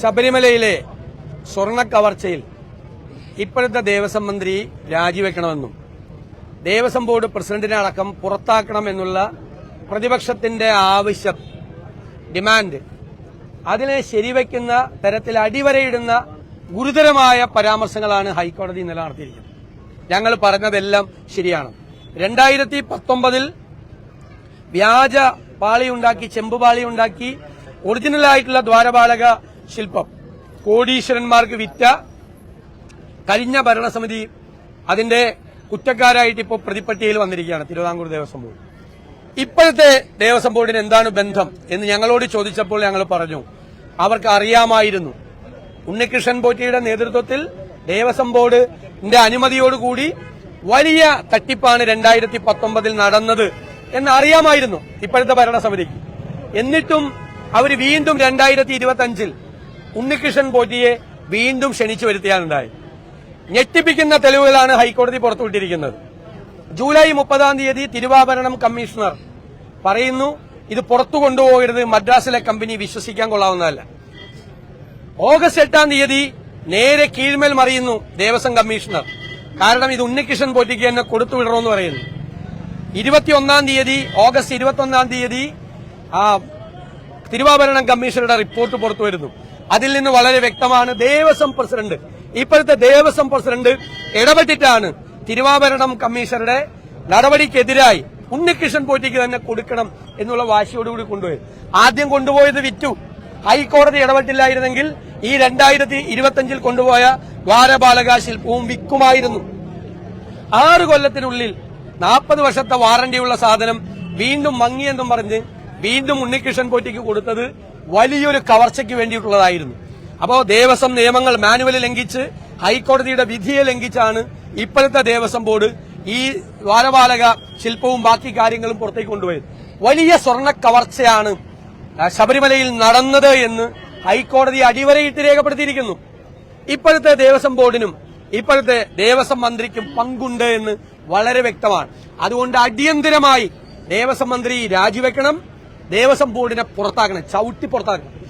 ശബരിമലയിലെ സ്വർണ കവർച്ചയിൽ ഇപ്പോഴത്തെ ദേവസ്വം മന്ത്രി രാജിവെക്കണമെന്നും ദേവസ്വം ബോർഡ് പ്രസിഡന്റിനെ അടക്കം പുറത്താക്കണമെന്നുള്ള പ്രതിപക്ഷത്തിന്റെ ആവശ്യം ഡിമാൻഡ് അതിനെ ശരിവയ്ക്കുന്ന തരത്തിൽ അടിവരയിടുന്ന ഗുരുതരമായ പരാമർശങ്ങളാണ് ഹൈക്കോടതി ഇന്നലെ നടത്തിയിരിക്കുന്നത് ഞങ്ങൾ പറഞ്ഞതെല്ലാം ശരിയാണ്. രണ്ടായിരത്തി പത്തൊമ്പതിൽ വ്യാജ പാളിയുണ്ടാക്കി ചെമ്പുപാളിയുണ്ടാക്കി ഒറിജിനലായിട്ടുള്ള ദ്വാരപാലക ശില്പം. കോടീശ്വരന്മാർക്ക് വിറ്റ കഴിഞ്ഞ ഭരണസമിതി അതിന്റെ കുറ്റക്കാരായിട്ട് ഇപ്പോൾ പ്രതിപ്പട്ടികയിൽ വന്നിരിക്കുകയാണ് തിരുവിതാംകൂർ ദേവസ്വം ബോർഡ്. ഇപ്പോഴത്തെ ദേവസ്വം ബോർഡിന് എന്താണ് ബന്ധം എന്ന് ഞങ്ങളോട് ചോദിച്ചപ്പോൾ ഞങ്ങൾ പറഞ്ഞു അവർക്ക് അറിയാമായിരുന്നു. ഉണ്ണികൃഷ്ണൻ പോറ്റിയുടെ നേതൃത്വത്തിൽ ദേവസ്വം ബോർഡിന്റെ അനുമതിയോടുകൂടി വലിയ തട്ടിപ്പാണ് രണ്ടായിരത്തി പത്തൊമ്പതിൽ നടന്നത് എന്ന് അറിയാമായിരുന്നു ഇപ്പോഴത്തെ ഭരണസമിതിക്ക്. എന്നിട്ടും അവർ വീണ്ടും രണ്ടായിരത്തി ഇരുപത്തി ഉണ്ണികൃഷ്ണൻ പോറ്റിയെ വീണ്ടും ക്ഷണിച്ചു വരുത്തിയാലുണ്ടായി. ഞെട്ടിപ്പിക്കുന്ന തെളിവുകളാണ് ഹൈക്കോടതി പുറത്തുവിട്ടിരിക്കുന്നത്. ജൂലൈ മുപ്പതാം തീയതി തിരുവാഭരണം കമ്മീഷണർ പറയുന്നു ഇത് പുറത്തു കൊണ്ടുപോകരുത് മദ്രാസിലെ കമ്പനി വിശ്വസിക്കാൻ കൊള്ളാവുന്നതല്ല. ഓഗസ്റ്റ് എട്ടാം തീയതി നേരെ കീഴ്മേൽ മറിയുന്നു ദേവസ്വം കമ്മീഷണർ. കാരണം ഇത് ഉണ്ണികൃഷ്ണൻ പോറ്റിക്ക് തന്നെ കൊടുത്തുവിടണമെന്ന് പറയുന്നു. ഇരുപത്തിയൊന്നാം തീയതി ഓഗസ്റ്റ് ഇരുപത്തൊന്നാം തീയതി ആ തിരുവാഭരണം കമ്മീഷണറുടെ റിപ്പോർട്ട് പുറത്തു വരുന്നു അതിൽ നിന്ന് വളരെ വ്യക്തമാണ് ദേവസ്വം പ്രസിഡന്റ്. ഇപ്പോഴത്തെ ദേവസ്വം പ്രസിഡന്റ് ഇടപെട്ടിട്ടാണ് തിരുവാഭരണം കമ്മീഷണറുടെ നടപടിക്കെതിരായി ഉണ്ണികൃഷ്ണൻ പോറ്റിക്ക് തന്നെ കൊടുക്കണം എന്നുള്ള വാശിയോടുകൂടി കൊണ്ടുപോയത് ആദ്യം കൊണ്ടുപോയത് വിറ്റു. ഹൈക്കോടതി ഇടപെട്ടില്ലായിരുന്നെങ്കിൽ ഈ രണ്ടായിരത്തി ഇരുപത്തിയഞ്ചിൽ കൊണ്ടുപോയ ദ്വാരപാലക ശില്പവും വിൽക്കുമായിരുന്നു. ആറ് കൊല്ലത്തിനുള്ളിൽ നാൽപ്പത് വർഷത്തെ വാറണ്ടിയുള്ള സാധനം വീണ്ടും മങ്ങിയെന്നും പറഞ്ഞ് വീണ്ടും ഉണ്ണികൃഷ്ണൻ പോറ്റിക്ക് കൊടുത്തത് വലിയൊരു കവർച്ചയ്ക്ക് വേണ്ടിയിട്ടുള്ളതായിരുന്നു. അപ്പോ ദേവസ്വം നിയമങ്ങൾ മാനുവൽ ലംഘിച്ച് ഹൈക്കോടതിയുടെ വിധിയെ ലംഘിച്ചാണ് ഇപ്പോഴത്തെ ദേവസ്വം ബോർഡ് ഈ ദ്വാരപാലക ശില്പവും ബാക്കി കാര്യങ്ങളും പുറത്തേക്ക് കൊണ്ടുപോയത്. വലിയ സ്വർണ കവർച്ചയാണ് ശബരിമലയിൽ നടന്നത് എന്ന് ഹൈക്കോടതി അടിവരയിട്ട് രേഖപ്പെടുത്തിയിരിക്കുന്നു. ഇപ്പോഴത്തെ ദേവസ്വം ബോർഡിനും ഇപ്പോഴത്തെ ദേവസ്വം മന്ത്രിക്കും പങ്കുണ്ട് എന്ന് വളരെ വ്യക്തമാണ്. അതുകൊണ്ട് അടിയന്തിരമായി ദേവസ്വം മന്ത്രി രാജിവെക്കണം. ദേവസ്വം ബോർഡിനെ പുറത്താക്കണം ചവിട്ടി പുറത്താക്കണം.